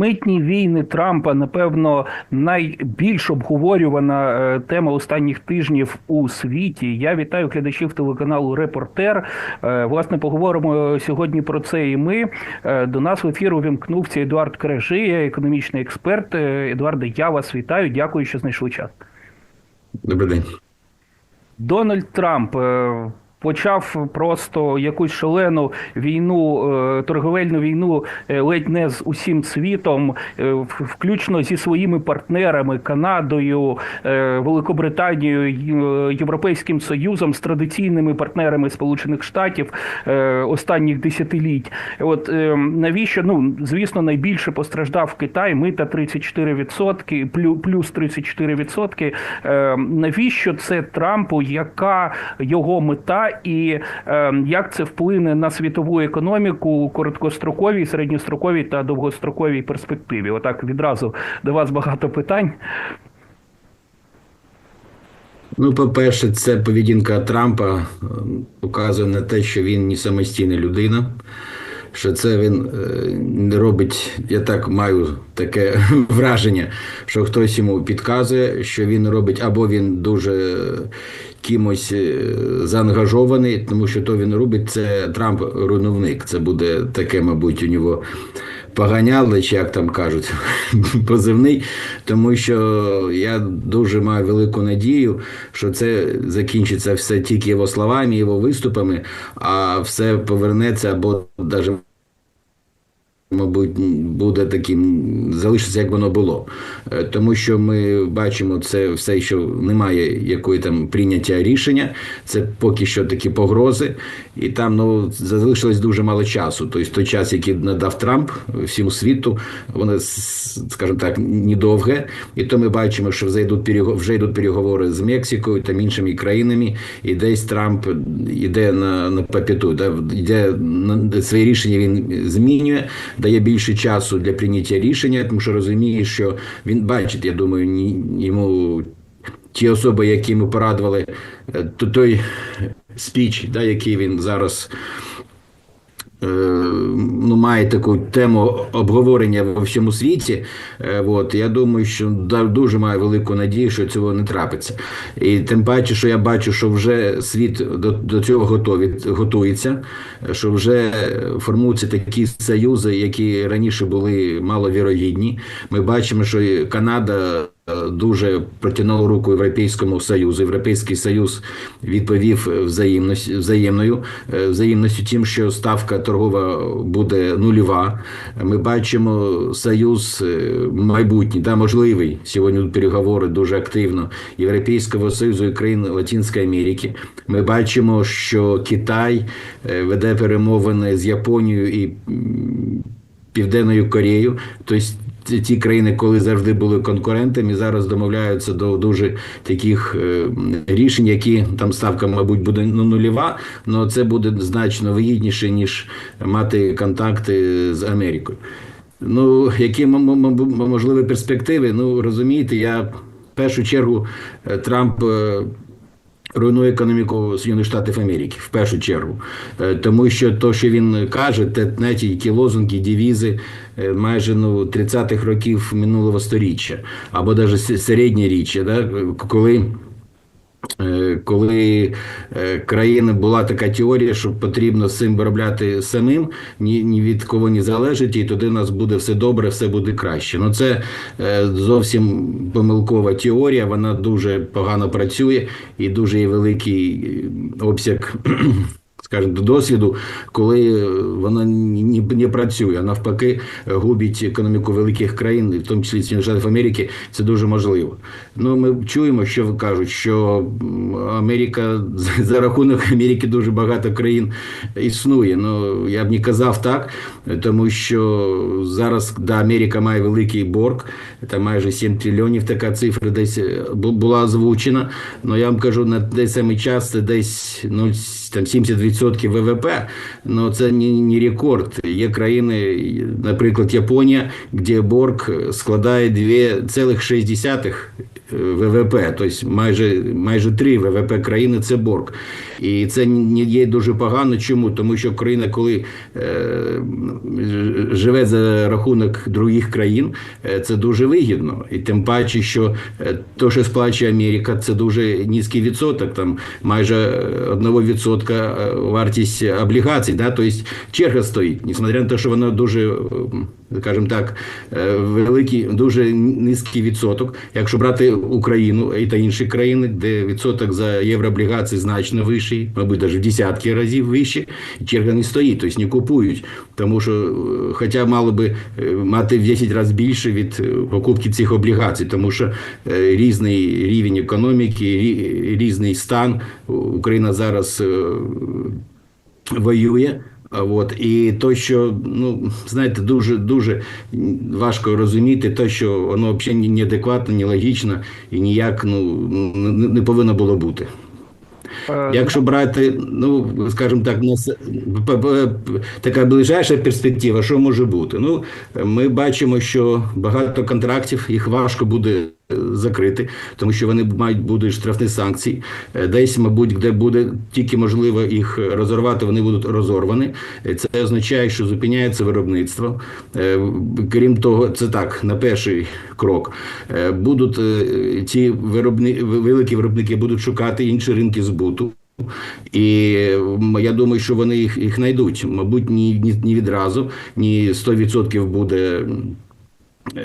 Митні війни Трампа, напевно, найбільш обговорювана е, тема останніх тижнів у світі. Я вітаю глядачів телеканалу Репортер. Е, Власне, поговоримо сьогодні про це. І ми Е, до нас в ефір увімкнувся Едуард Крежия, економічний експерт. Едуарде, я вас вітаю. Дякую, що знайшли час. Добрий день. Дональд Трамп почав просто якусь шалену війну, е, торговельну війну е, ледь не з усім світом, е, включно зі своїми партнерами Канадою, Великобританією, Європейським Союзом, з традиційними партнерами Сполучених Штатів останніх десятиліть. От навіщо? Ну звісно, найбільше постраждав Китай. Мита 34%, плю- плюс 34%. Е, Навіщо це Трампу? Яка його мета, і е, як це вплине на світову економіку у короткостроковій, середньостроковій та довгостроковій перспективі? Отак відразу до вас багато питань. Ну, по-перше, це поведінка Трампа е, показує на те, що він не самостійна людина. Що це він не робить, я так маю таке враження, що хтось йому підказує, що він робить, або він дуже кимось е, заангажований, тому що то він робить, це Трамп руйнівник. Це буде таке, мабуть, у нього поганяли, чи як там кажуть, позивний, тому що я дуже маю велику надію, що це закінчиться все тільки його словами, його виступами, а все повернеться або навіть. Мабуть, буде таким, залишиться, як воно було. Е, Тому що ми бачимо це все, що немає якої там прийняття рішення, це поки що такі погрози, і там ну, залишилось дуже мало часу. Тобто той час, який надав Трамп всьому світу, воно, скажімо так, недовге. І то ми бачимо, що вже йдуть, вже йдуть переговори з Мексикою та іншими країнами, і десь Трамп йде на, на папіту, да, йде на своє рішення він змінює, дає більше часу для прийняття рішення, тому що розуміє, що він бачить, я думаю, ні, йому ті особи, які йому порадували, е, то той спіч, да, який він зараз ну, має таку тему обговорення во всьому світі. Е, От, я думаю, що дуже маю велику надію, що цього не трапиться. І тим паче, що я бачу, що вже світ до, до цього готові, готується, що вже формуються такі союзи, які раніше були маловірогідні. Ми бачимо, що Канада. Е, Дуже протягнула руку Європейському Союзу. Європейський Союз відповів взаємності, взаємною е, взаємністю тим, що ставка торгова буде нульова. Ми бачимо союз е, майбутній, да, можливий. Сьогодні переговори дуже активно Європейського Союзу і країн Латинської Америки. Ми бачимо, що Китай веде перемовини з Японією і Південною Кореєю. Тобто ті країни, коли завжди були конкурентами, зараз домовляються до дуже таких е, рішень, які там ставка, мабуть, буде ну, нульова, але це буде значно вигідніше, ніж мати контакти з Америкою. Ну, які можливі перспективи? Ну, розумієте, я в першу чергу е, Трамп. Руйнує економіку Сполучених Штатів Америки в першу чергу, Е, тому що то, що він каже, те які лозунги, девізи е, майже ну 30-х років минулого сторіччя, або навіть середньоріччя, да, коли. Е, Коли країни була така теорія, що потрібно з цим виробляти самим, ні, ні від кого не залежить, і тоді у нас буде все добре, все буде краще. Ну це е, зовсім помилкова теорія, вона дуже погано працює і дуже великий е, обсяг. Скажімо, досвіду, коли вона не, працює, а навпаки, губить економіку великих країн, в тому числі Сполучених Штатів Америки, це дуже можливо. Ну, ми чуємо, що кажуть, що Америка за- рахунок Америки дуже багато країн існує. Ну я б не казав так, тому що зараз да, Америка має великий борг, там майже 7 трильйонів така цифра десь е, бу- була озвучена. Ну я вам кажу, на той самий час це десь ну, с- там 70% ВВП. Ну це не, не рекорд. Є країни, наприклад, Японія, де борг складає 2,6 е, ВВП, тобто майже, майже 3 ВВП країни це борг. І це не є дуже погано. Чому? Тому що країна, коли е, живе за рахунок других країн, е, це дуже вигідно. І тим паче, що е, то, що сплачує Америка, це дуже низький відсоток, там майже е, 1% е, вартість облігацій. Да? Тобто черга стоїть, несмотря на те, що вона дуже, скажімо так, е, великий, дуже низький відсоток. Якщо брати Україну і та інші країни, де відсоток за єврооблігації значно вищий, мабуть, навіть в десятки разів вищий, черга не стоїть, тобто не купують. Тому що, е, хоча мало би е, мати в 10 разів більше від покупки цих облігацій, тому що різний рівень економіки, різний стан. Україна зараз воює. От і то, що ну знаєте, дуже дуже важко розуміти, те, що воно взагалі неадекватно, нелогічно і ніяк ну не, повинно було бути. Е, Якщо брати, ну скажімо так, така ближайша перспектива, що може бути? Ну, ми бачимо, що багато контрактів їх важко буде закрити, тому що вони мають будуть штрафні санкції. Е, Десь, мабуть, де буде тільки можливо їх розорвати, вони будуть розорвані. Е, Це означає, що зупиняється виробництво. Е, Крім того, це так, на перший крок. Будуть ці виробни, великі виробники будуть шукати інші ринки збуту. І я думаю, що вони їх, їх знайдуть. Мабуть, ні, ні, ні відразу, ні 100% буде е,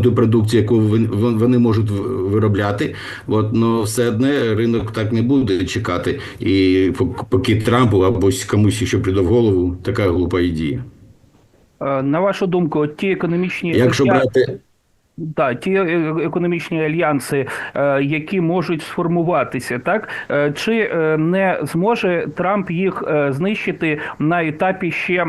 ту продукцію, яку вон- вон- вони можуть виробляти. От, але все одне ринок так не буде чекати. І поки Трампу або комусь ще прийде в голову така глупа ідея. е, На вашу думку, ті економічні Якщо брати Да, ті е, економічні альянси, е, які можуть сформуватися, так е, чи не зможе Трамп їх знищити на етапі ще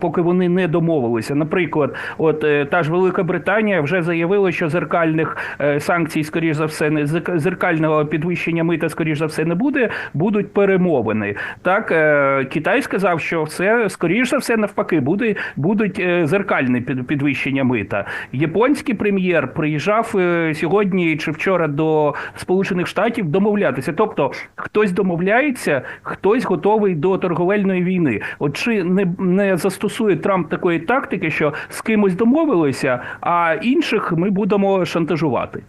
поки вони не домовилися? Наприклад, от та ж Велика Британія вже заявила, що зеркальних санкцій, скоріш за все, не зеркального підвищення мита, скоріш за все, не буде. Будуть перемовини. Так Китай сказав, що все скоріш за все навпаки буде будуть зеркальне під- підвищення мита. Японський прем'єр приїжджав е, сьогодні чи вчора до Сполучених Штатів домовлятися. Тобто хтось домовляється, хтось готовий до торговельної війни. От чи не, не застосує Трамп такої тактики, що з кимось домовилися, а інших ми будемо шантажувати?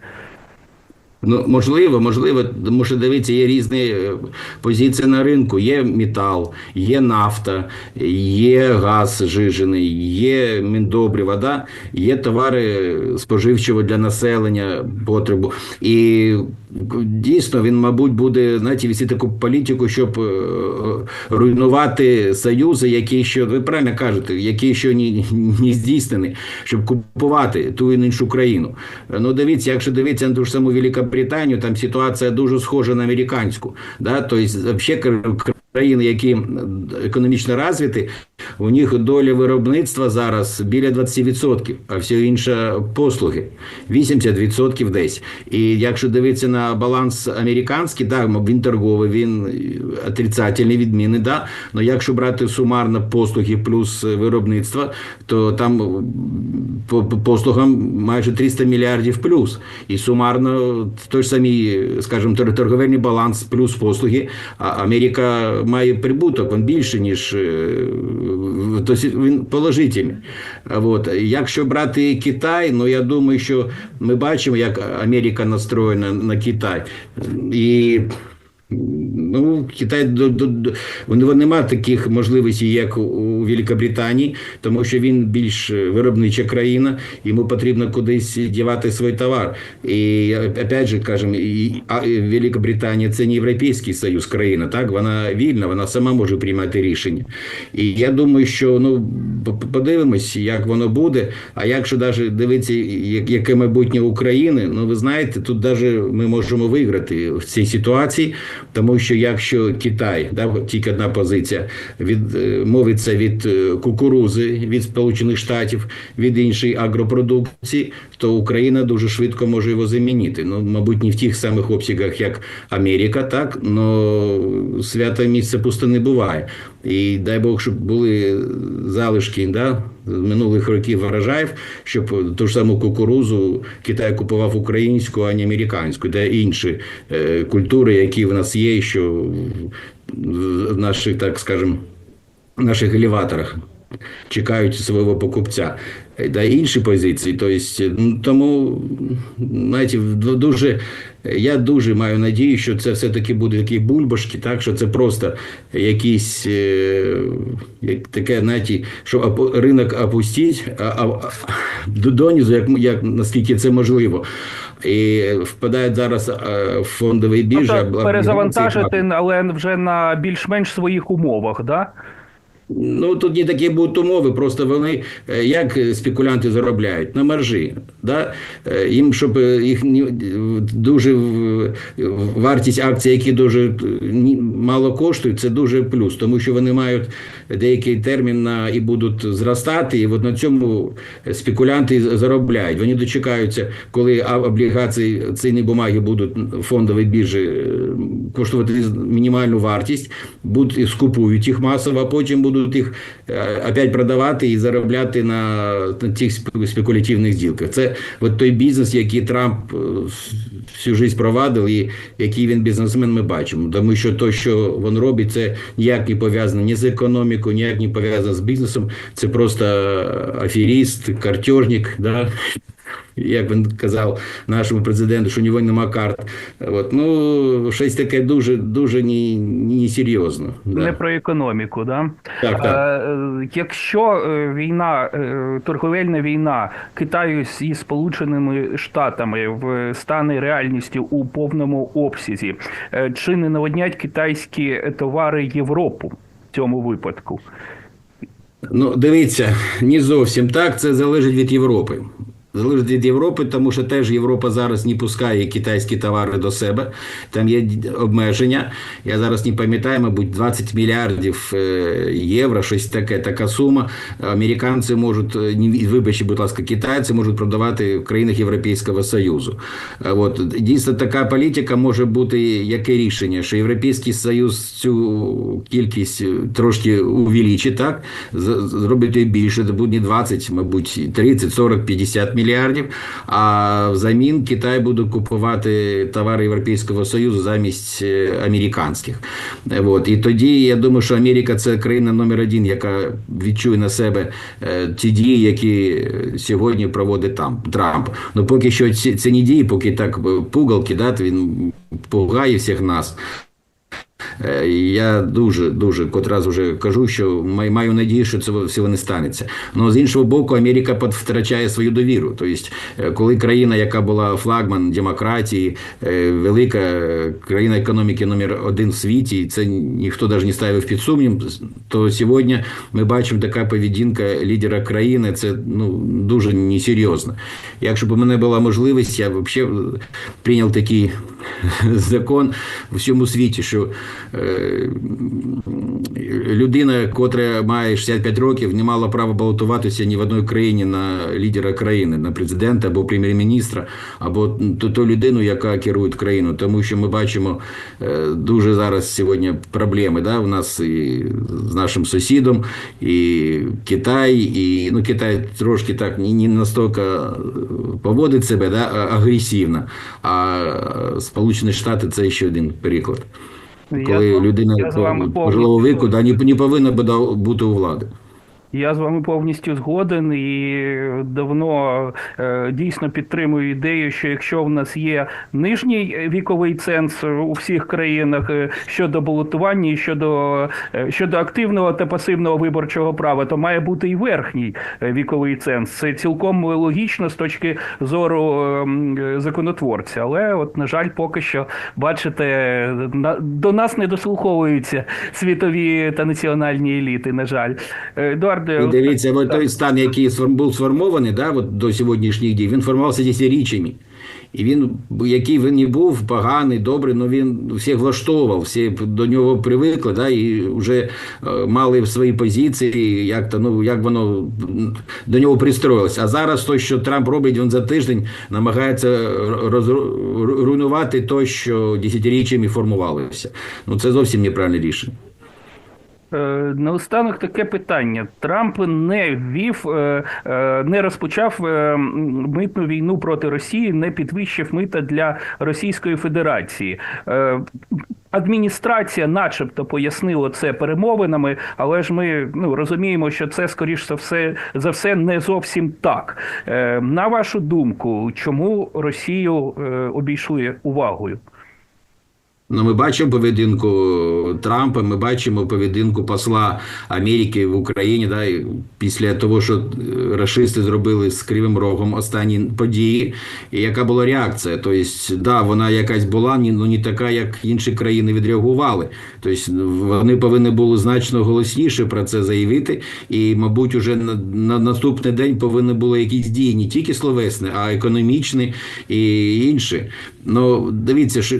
Ну, можливо, можливо, тому що дивіться, є різні е, позиції на ринку. Є метал, є нафта, є газ жижений, є міндобрива, да? є товари споживчого для населення потребу. І дійсно він, мабуть, буде знаєте, вести таку політику, щоб е, руйнувати союзи, які ще, ви правильно кажете, які ще не, не здійснені, щоб купувати ту і іншу країну. Ну, дивіться, якщо дивитися на ту ж саму Великобританію, там ситуація дуже схожа на американську. Да? Тобто, взагалі, країни, які економічно розвиті, у них доля виробництва зараз біля 20%, а все інше послуги 80% десь. І якщо дивитися на баланс американський, да, він торговий, він отрицательний відміни, да. але якщо брати сумарно послуги плюс виробництво, то там по по послугам майже 300 мільярдів плюс. І сумарно той ж самий, скажімо, тор- торговельний баланс плюс послуги, а Америка має прибуток, він більше, ніж тобто він положительний. От. Якщо брати Китай, ну я думаю, що ми бачимо, як Америка настроєна на Китай. І Ну, Китай до, до, до у нього немає таких можливостей, як у, Великобританії, тому що він більш виробнича країна, йому потрібно кудись дівати свій товар. І опять же кажемо, і, а, Великобританія це не Європейський Союз країна, так вона вільна, вона сама може приймати рішення. І я думаю, що ну подивимось, як воно буде. А якщо навіть дивитися, як- яке майбутнє України, ну ви знаєте, тут навіть ми можемо виграти в цій ситуації. Тому що якщо Китай, да, тільки одна позиція, відмовиться від е, кукурузи від Сполучених Штатів, від іншої агропродукції, то Україна дуже швидко може його замінити. Ну, мабуть, не в тих самих обсягах, як Америка, так, але свято місце пусто не буває. І дай Бог, щоб були залишки да, минулих років врожаїв, щоб ту ж саму кукурузу Китай купував українську, а не американську, де інші е, культури, які в нас є, що в наших, так скажемо, наших елеваторах чекають свого покупця. Та інші позиції. Тобто, тому, знаєте, дуже, я дуже маю надію, що це все-таки буде такі бульбашки, так, що це просто якісь е, як таке, знаєте, що ринок опустіть а, а, до- як, як, наскільки це можливо. І впадають зараз е, в фондовий біржі. Тобто перезавантажити, але вже на більш-менш своїх умовах, да? Ну тут не такі будуть умови, просто вони е, як спекулянти заробляють на маржі. Да? Е, Їм, щоб е, їх дуже вартість акцій, які дуже мало коштують, це дуже плюс, тому що вони мають деякий термін на і будуть зростати, і от на цьому спекулянти заробляють. Вони дочекаються, коли облігації цінні бумаги будуть в фондовій біржі коштувати мінімальну вартість, будуть скупують їх масово, а потім будуть їх е, опять продавати і заробляти на, на цих спекулятивних ділках. Це от той бізнес, який Трамп е, всю життя провадив, і який він бізнесмен, ми бачимо. Тому що то, що він робить, це ніяк не пов'язано ні з економікою, ніяк не пов'язано з бізнесом. Це просто аферіст, картежник, да? Як він казав нашому президенту, що у нього нема карт. От, ну, щось таке дуже, дуже не, не. Да. Не про економіку, да? Так, так. Е, Якщо е, війна, е, торговельна війна Китаю зі Сполученими Штатами в- стане реальністю у повному обсязі, е, чи не наводнять китайські товари Європу в цьому випадку? Ну, дивіться, не зовсім так. Це залежить від Європи. Залежить від Європи, тому що теж Європа зараз не пускає китайські товари до себе. Там є обмеження. Я зараз не пам'ятаю, мабуть, 20 мільярдів е, євро, щось таке, така сума. Американці можуть, е, вибачте, будь ласка, китайці можуть продавати в країнах Європейського Союзу. Е, От дійсно така політика може бути яке рішення, що Європейський Союз цю кількість трошки увеличить, так зробить її більше, це буде не 20, мабуть, 30, 40, 50 мільярдів. А взамін Китай буде купувати товари Європейського Союзу замість е, американських. Е, От. І тоді я думаю, що Америка це країна номер один, яка відчує на себе е, ті дії, які сьогодні проводить там Трамп. Ну поки що ці, це не дії, поки так пугалки, да, він пугає всіх нас. Е, Я дуже дуже кот раз вже кажу, що маю надію, що це всього не станеться. Ну з іншого боку, Америка втрачає свою довіру. Тобто, е, коли країна, яка була флагман демократії, е, велика країна економіки номер один в світі, і це ніхто навіть не ставив під сумнів, то сьогодні ми бачимо така поведінка лідера країни. Це ну дуже несерйозно. Якщо б у мене була можливість, я взагалі прийняв такий закон в всьому світі, що е, людина, котра має 65 років, не мала права балотуватися ні в одній країні на лідера країни, на президента або прем'єр-міністра, або ту, ту людину, яка керує країною. Тому що ми бачимо е, дуже зараз сьогодні проблеми. Да? У нас і з нашим сусідом, і Китай, і ну, Китай трошки так не, не настільки поводить себе да, агресивно. А Сполучені Штати це ще один приклад. Коли я людина я пожилого віку да, не, не повинна бути у влади. Я з вами повністю згоден і давно е, дійсно підтримую ідею, що якщо в нас є нижній віковий ценз у всіх країнах е, щодо балотування і щодо, е, щодо активного та пасивного виборчого права, то має бути і верхній віковий ценз. Це цілком логічно з точки зору ем, законотворця. Але, от, на жаль, поки що, бачите, на, до нас не дослуховуються світові та національні еліти, на жаль. Е, Едуарде, І дивіться, от той стан, який був сформований да, от до сьогоднішніх дій, він формувався десятиріччями. І він, який він не був, поганий, добрий, але він всіх влаштовував, всі до нього привикли, да, і вже е, мали свої позиції, як, то, ну, як воно до нього пристроїлося. А зараз то, що Трамп робить, він за тиждень намагається розру- руйнувати те, що десятиріччями формувалося. Ну, це зовсім неправильне рішення. Е, Наостанок таке питання. Трамп не ввів, е, е, не розпочав митну війну проти Росії, не підвищив мита для Російської Федерації. Адміністрація, начебто, пояснила це перемовинами, але ж ми ну, розуміємо, що це скоріш за все за все не зовсім так. На вашу думку, чому Росію обійшли увагою? Ну, ми бачимо поведінку Трампа, ми бачимо поведінку посла Америки в Україні. Да, після того, що е, рашисти зробили з Кривим Рогом останні події, і яка була реакція? Тобто, да, вона якась була, ну не така, як інші країни відреагували. Тобто, вони повинні були значно голосніше про це заявити, і, мабуть, уже на, на наступний день повинні були якісь дії не тільки словесні, а економічні і інші. Ну, дивіться, що,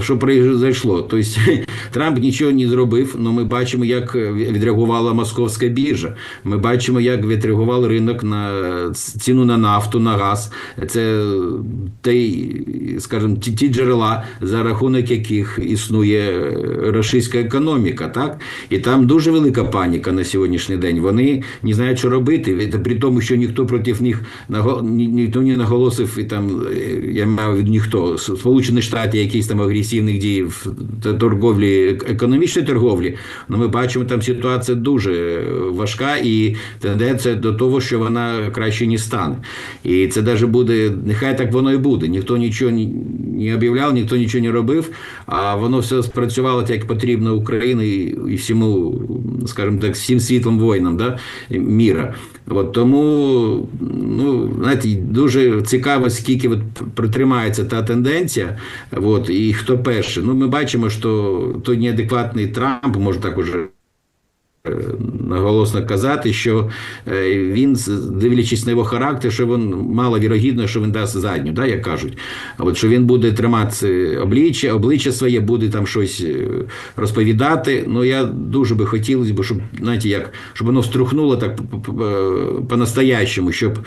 що, произошло. Тобто Трамп нічого не зробив, але ми бачимо, як відреагувала московська біржа. Ми бачимо, як відреагував ринок на ціну на нафту, на газ. Це той, скажімо, ті, ті джерела, за рахунок яких існує російська економіка. Так? І там дуже велика паніка на сьогоднішній день. Вони не знають, що робити. При тому, що ніхто проти них ні- ніхто не наголосив, і там е, я маю в ніхто. Сполучені Штати, якісь там агресивних дій в торговлі, економічній торговлі. Ну, ми бачимо, там ситуація дуже важка і тенденція до того, що вона краще не стане. І це навіть буде, нехай так воно і буде. Ніхто нічого не- об'являв, ніхто нічого не робив, а воно все спрацювало так, як потрібно Україні і всьому, скажімо так, всім світлим воїнам да, міра. От тому, ну, знаєте, дуже цікаво, скільки от протримається та тенденція, от, і хто перший. Ну, ми бачимо, що той неадекватний Трамп, може так уже наголосно казати, що е, він, дивлячись на його характер, що він мало вірогідно, що він дасть задню, да, як кажуть. А От що він буде тримати обличчя, обличчя своє, буде там щось е, розповідати. Ну я дуже би хотілося б, щоб знаєте, як щоб воно струхнуло так по- по-настоящему, щоб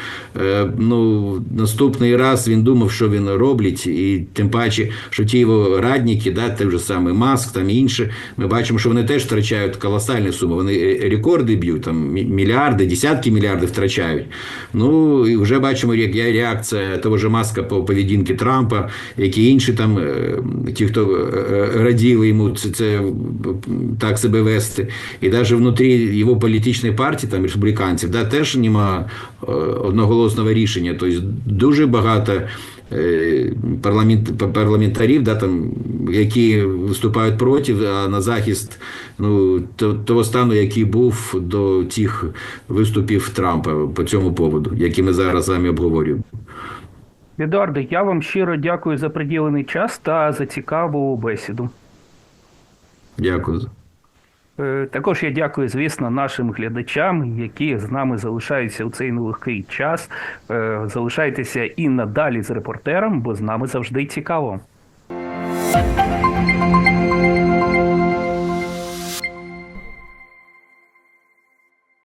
е, ну, наступний раз він думав, що він робить, і тим паче, що ті його радники, да, той же самий Маск, там інші, ми бачимо, що вони теж втрачають колосальні суми. Вони е, рекорди б'ють, там мі- мільярди, десятки мільярдів втрачають. Ну і вже бачимо, як реакція того ж Маска по поведінки Трампа, які інші там, е, ті, хто е, раділи йому це, це так себе вести. І навіть внутрі його політичної партії, там республіканців, да, теж нема одноголосного рішення. Тобто дуже багато парламент, парламентарів, да, там, які виступають проти, а на захист ну, того стану, який був до тих виступів Трампа по цьому поводу, які ми зараз з вами обговорюємо. Едуарде, я вам щиро дякую за приділений час та за цікаву бесіду. Дякую. Е, Також я дякую, звісно, нашим глядачам, які з нами залишаються у цей нелегкий час. Е, Залишайтеся і надалі з репортером, бо з нами завжди цікаво.